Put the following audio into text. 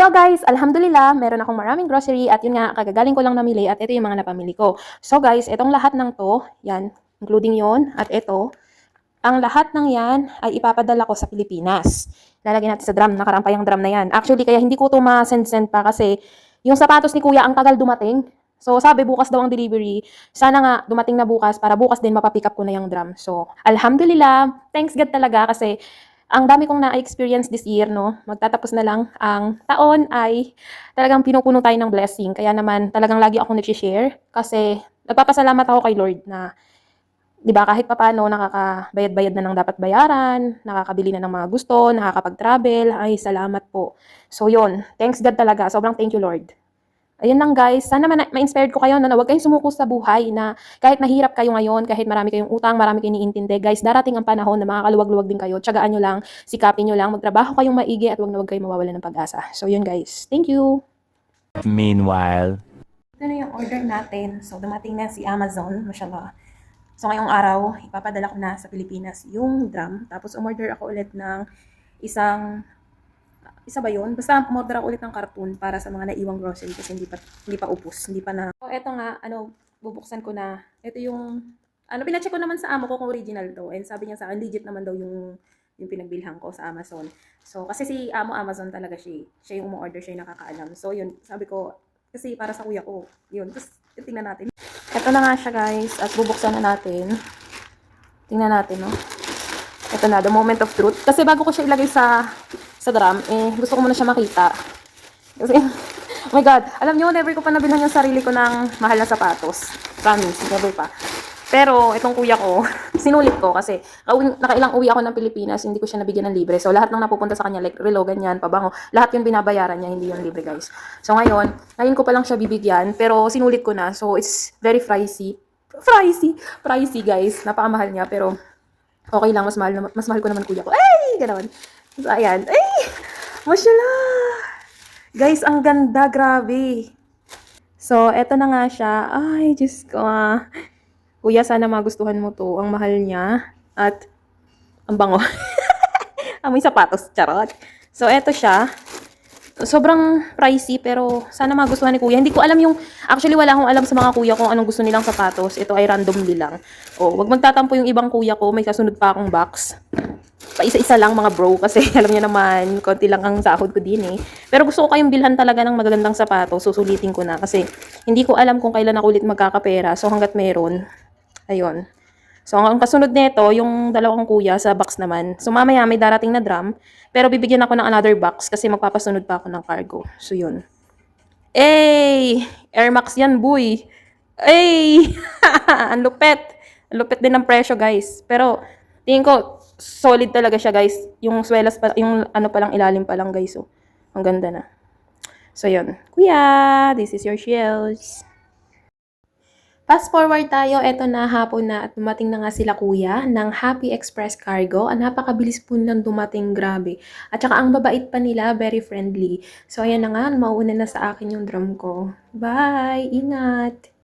Yo guys, alhamdulillah, meron akong maraming grocery at yun nga, kagagaling ko lang namili at ito yung mga napamili ko. So guys, itong lahat ng to, yan, including yon at ito, ang lahat ng yan ay ipapadala ko sa Pilipinas. Lalagyan natin sa drum, nakarampay ang drum na yan. Actually, kaya hindi ko to ma-send-send pa kasi yung sapatos ni kuya ang tagal dumating. So sabi bukas daw ang delivery. Sana nga dumating na bukas para bukas din mapapick up ko na yung drum. So alhamdulillah, thanks God talaga kasi ang dami kong na-experience this year, no? Magtatapos na lang ang taon ay talagang pinupuno tayo ng blessing. Kaya naman talagang lagi ako nag-share kasi nagpapasalamat ako kay Lord na 'di ba kahit papaano nakakabayad-bayad na ng dapat bayaran, nakakabili na ng mga gusto, nakakapag-travel, ay salamat po. So 'yon, thanks God talaga. Sobrang thank you Lord. Ayun lang guys, sana ma- ma-inspired ko kayo na, na huwag kayong sumuko sa buhay na kahit mahirap kayo ngayon, kahit marami kayong utang, marami kayong iniintindi, guys, darating ang panahon na makakaluwag-luwag din kayo. Tsagaan nyo lang, sikapin nyo lang, magtrabaho kayong maigi at huwag na huwag kayong mawawala ng pag-asa. So yun guys, thank you! Meanwhile. Ito na yung order natin. So dumating na si Amazon, mashallah. So ngayong araw, ipapadala ko na sa Pilipinas yung drum. Tapos umorder ako ulit ng isang isa ba yun? Basta umorder ako ulit ng cartoon para sa mga naiwang grocery kasi hindi pa hindi pa upos, hindi pa na. So eto nga, ano, bubuksan ko na. Ito yung ano pinacheck ko naman sa amo ko kung original to. And sabi niya sa akin, legit naman daw yung yung pinagbilhan ko sa Amazon. So, kasi si amo Amazon talaga siya. eh. Siya yung umu-order, siya yung nakakaalam. So, yun, sabi ko, kasi para sa kuya ko, yun. Tapos, tingnan natin. Ito na nga siya, guys. At bubuksan na natin. Tingnan natin, no? Ito na, the moment of truth. Kasi bago ko siya ilagay sa sa drum, eh, gusto ko muna siya makita. Kasi, oh my God, alam niyo, never ko pa nabilhan yung sarili ko ng mahal na sapatos. Promise, never pa. Pero, itong kuya ko, sinulit ko kasi nakailang uwi ako ng Pilipinas, hindi ko siya nabigyan ng libre. So, lahat ng napupunta sa kanya, like relo, ganyan, pabango, lahat yung binabayaran niya, hindi yung libre, guys. So, ngayon, ngayon ko pa lang siya bibigyan, pero sinulit ko na. So, it's very pricey. Pricey! Pricey, guys. Napakamahal niya, pero okay lang, mas mahal, na, mas mahal ko naman kuya ko. Ay! Ganoon. So, ayan. Ay! Mashallah! Guys, ang ganda, grabe. So, eto na nga siya. Ay, Diyos ko ah. Kuya, sana magustuhan mo to. Ang mahal niya. At, ang bango. Amoy sapatos, charot. So, eto siya. Sobrang pricey, pero sana magustuhan ni kuya. Hindi ko alam yung, actually wala akong alam sa mga kuya kung anong gusto nilang sapatos. Ito ay randomly lang. O, wag magtatampo yung ibang kuya ko. May kasunod pa akong box pa isa-isa lang mga bro kasi alam niyo naman, konti lang ang sahod ko din eh. Pero gusto ko kayong bilhan talaga ng magagandang sapatos, susulitin ko na kasi hindi ko alam kung kailan ako ulit magkakapera. So hanggat meron, ayun. So ang kasunod nito, yung dalawang kuya sa box naman. So mamaya may darating na drum, pero bibigyan ako ng another box kasi magpapasunod pa ako ng cargo. So yun. Ey! Air Max yan, boy. Ey! ang lupet. Ang lupet din ng presyo, guys. Pero tingin ko solid talaga siya, guys. Yung swelas pa, yung ano pa lang ilalim pa lang, guys. So, ang ganda na. So yun. Kuya, this is your shells. Fast forward tayo, eto na hapon na at dumating na nga sila kuya ng Happy Express Cargo. Ang napakabilis po nilang dumating, grabe. At saka ang babait pa nila, very friendly. So ayan na nga, mauuna na sa akin yung drum ko. Bye! Ingat!